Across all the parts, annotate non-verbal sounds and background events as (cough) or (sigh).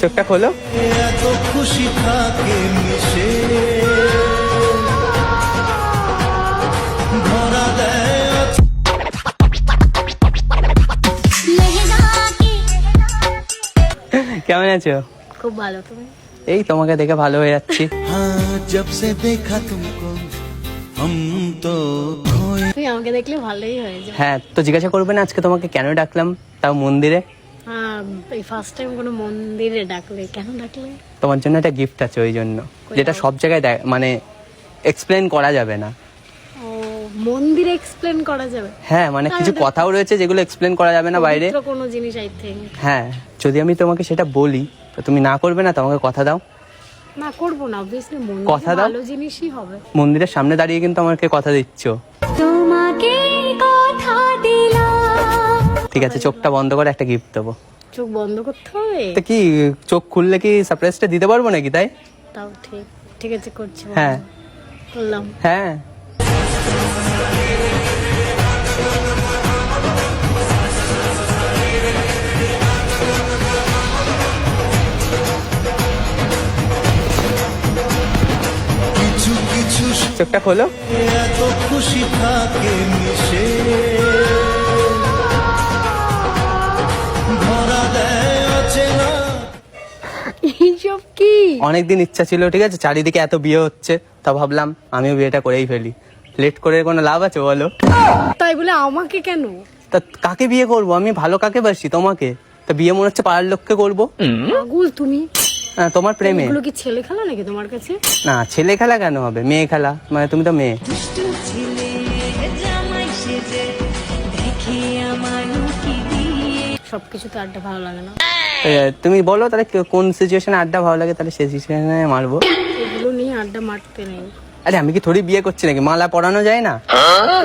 চোখটা খোলো। এত খুশি থাকে মিশে কেমন আছো? খুব ভালো তুমি? এই তোমাকে দেখে ভালো হয়ে যাচ্ছি। জব সে দেখা তুমকো হম তো তুই আমাকে দেখলে ভালোই হয়ে যায় হ্যাঁ তো জিজ্ঞাসা করবে না আজকে তোমাকে কেন ডাকলাম? তাও মন্দিরে। এই ফার্স্ট টাইম কোনো মন্দিরে ডাকলে কেন ডাকলে? তোমার জন্য একটা গিফট আছে ওই জন্য। যেটা সব জায়গায় দেখ- মানে এক্সপ্লেন করা যাবে না। মন্দিরে এক্সপ্লেন করা যাবে? হ্যাঁ মানে কিছু কথাও রয়েছে যেগুলো এক্সপ্লেন করা যাবে না বাইরে। কোনো জিনিস আই থিঙ্ক হ্যাঁ যদি আমি তোমাকে সেটা বলি তো তুমি না করবে না তোমাকে কথা দাও। না করব না অবভিয়াসলি মন্দির কথা দাও। ভালো জিনিসই হবে। মন্দিরের সামনে দাঁড়িয়ে কিন্তু আমাকে কথা দিচ্ছ। তোমাকে কথা দিলাম। ঠিক আছে চোখটা বন্ধ করে একটা গিফট দেবো। চোখ বন্ধ করতে হবে? তো কি চোখ খুললে কি সারপ্রাইজটা দিতে পারব নাকি তাই? তাও ঠিক ঠিক আছে করছি হ্যাঁ। করলাম। হ্যাঁ। কিছু কিছু চোখটা খোলো। এত খুশি থাকে মিশে। কি? অনেকদিন ইচ্ছা ছিল ঠিক আছে? চারিদিকে এত বিয়ে হচ্ছে তা ভাবলাম আমিও বিয়েটা করেই ফেলি। লেট করে কোনো লাভ আছে বলো? তাই বলে আমাকে কেন? তা কাকে বিয়ে করব? আমি ভালো কাকে বাসি? তোমাকে? তা বিয়ে মনে হচ্ছে পাড়ার লোককে করব। পাগল তুমি। হ্যাঁ, তোমার প্রেমে। এগুলো কি ছেলে খেলা নাকি তোমার কাছে? না ছেলে খেলা কেন হবে? মেয়ে খেলা? মানে তুমি তো মেয়ে। সবকিছু তো আড্ডা ভালো লাগে না। তুমি বলো তাহলে কোন সিচুয়েশনে আড্ডা ভালো লাগে তাহলে সেই সিচুয়েশনে মারবো। এগুলো নিয়ে আড্ডা মারতে নেই। আরে আমি কি থোড়ি বিয়ে করছি নাকি? মালা পরানো যায় না?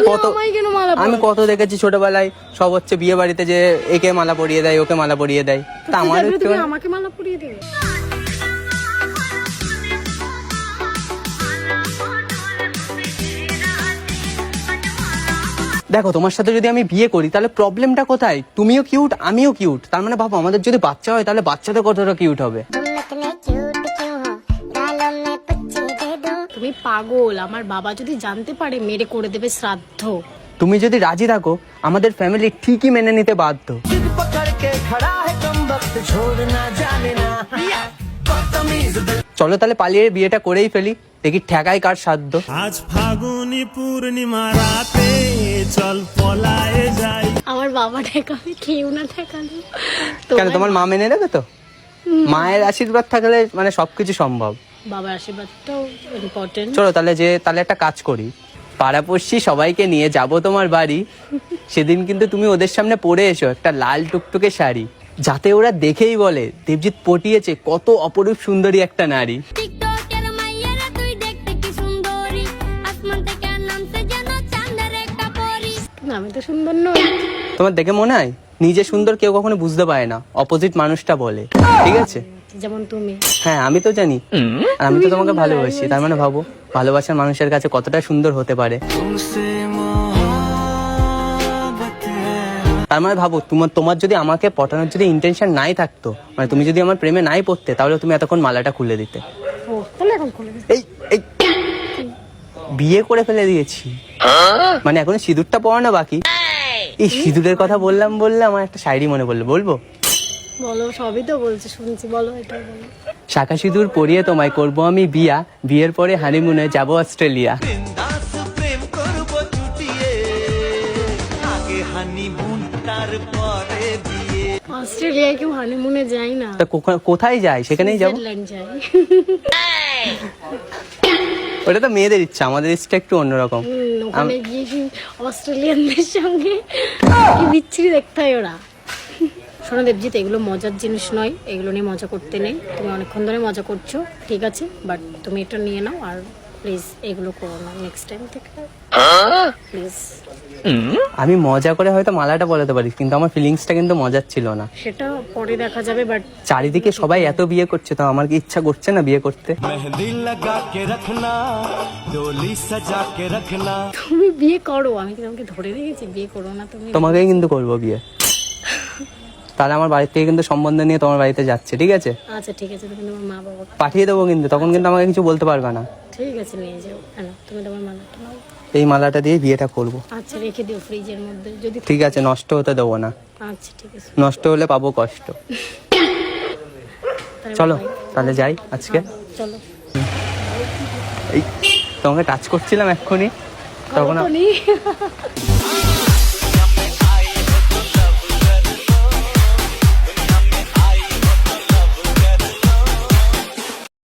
কত কেন মালা আমি কত দেখেছি ছোটবেলায় সব হচ্ছে বিয়ে বাড়িতে যে একে মালা পরিয়ে দেয় ওকে মালা পরিয়ে দেয়। তা আমার আমাকে মালা পরিয়ে দেবে? দেখো তোমার সাথে যদি আমি বিয়ে করি তাহলে প্রবলেমটা কোথায় তুমিও কিউট আমিও কিউট তার মানে ভাবো আমাদের যদি বাচ্চা হয় তাহলে বাচ্চাদের কতটা কিউট হবে तुम इतने क्यूट क्यों हो गालों में पुच्ची दे दूं তুমি পাগল আমার বাবা যদি জানতে পারে মেরে করে দেবে শ্রাদ্ধ তুমি যদি রাজি থাকো আমাদের ফ্যামিলি ঠিকই মেনে নিতে বাধ্য চলো তাহলে পালিয়ে বিয়েটা করেই ফেলি। দেখি ঠেকাই কার সাধ্য। আজ ফাগুনি পূর্ণিমা রাতে চল পলায়ে যাই। আমার বাবা ঠেকাবে কেউ না ঠেকালো। কেন তোমার মা মেনে নেবে তো? মায়ের আশীর্বাদ থাকলে মানে সবকিছু সম্ভব। বাবার আশীর্বাদটাও ইম্পর্টেন্ট চলো তাহলে যে তাহলে একটা কাজ করি। পাড়াপড়শি সবাইকে নিয়ে যাব তোমার বাড়ি। (laughs) সেদিন কিন্তু তুমি ওদের সামনে পরে এসো একটা লাল টুকটুকে শাড়ি। যাতে ওরা দেখেই বলে দেবজিৎ পটিয়েছে কত অপরূপ সুন্দরী একটা নারী। তোমার দেখে মনে হয়? নিজে সুন্দর কেউ কখনো বুঝতে পারে না অপোজিট মানুষটা বলে। ঠিক আছে? যেমন তুমি। হ্যাঁ আমি তো জানি। আমি তো তোমাকে ভালোবাসি তার মানে ভাবো ভালোবাসার মানুষের কাছে কতটা সুন্দর হতে পারে। তার মানে ভাবো তোমার তোমার যদি আমাকে পটানোর যদি ইন্টেনশন নাই থাকতো মানে তুমি যদি আমার প্রেমে নাই পড়তে তাহলে তুমি এতক্ষণ মালাটা খুলে দিতে। এই এই বিয়ে করে ফেলে দিয়েছি। মানে এখন সিঁদুরটা পড়ানো বাকি? এই সিঁদুরের কথা বললাম বললে আমার একটা শায়রি মনে পড়ল বলব? বলো সবই তো বলছে শুনছি বলো এটা বলো। শাখা সিঁদুর পরিয়ে তোমায় করব আমি বিয়া বিয়ের পরে হানিমুনে যাব অস্ট্রেলিয়া। হানিমুন তারপরে বিয়ে। অস্ট্রেলিয়ায় কেউ হানিমুনে যায় না। তা কোথায় যাই সেখানেই যাব? (laughs) ওটা তো মেয়েদের ইচ্ছা আমাদের ইচ্ছা একটু অন্যরকম। ওখানে গিয়ে অস্ট্রেলিয়ানদের সঙ্গে কি বিচ্ছিরি দেখতে হয় ওরা। শোনো দেবজিৎ এগুলো মজার জিনিস নয় এগুলো নিয়ে মজা করতে নেই। তুমি অনেকক্ষণ ধরে মজা করছ ঠিক আছে বাট তুমি এটা নিয়ে নাও আর প্লিজ এগুলো করো না নেক্সট টাইম থেকে। Hmm? আমি মজা করে হয়তো মালাটা বলাতে পারি কিন্তু আমার ফিলিংসটা কিন্তু মজার ছিল না। সেটা পরে দেখা যাবে বাট চারিদিকে সবাই এত বিয়ে করছে তো আমার কি ইচ্ছা করছে না বিয়ে করতে? তুমি বিয়ে করো আমি তোমাকে ধরে রেখেছি? বিয়ে করো না তুমি। তোমাকে কিন্তু করব বিয়ে। তাহলে আমার বাড়ি থেকে কিন্তু সম্বন্ধ নিয়ে তোমার বাড়িতে যাচ্ছে ঠিক আছে? আচ্ছা ঠিক আছে কিন্তু মা বাবা পাঠিয়ে দেবো কিন্তু তখন কিন্তু আমাকে কিছু বলতে পারবে না। ঠিক আছে নিয়ে যাও। হ্যাঁ, তুমি তোমার মালাটা নাও। এই মালাটা দিয়ে বিয়েটা করব। আচ্ছা রেখে দিও ফ্রিজের মধ্যে। যদি ঠিক আছে নষ্ট হতে দেবো না। আচ্ছা ঠিক আছে। নষ্ট হলে পাবো কষ্ট। চলো তাহলে যাই আজকে। চলো। এই তোমাকে টাচ করছিলাম এক্ষুনি। তখন।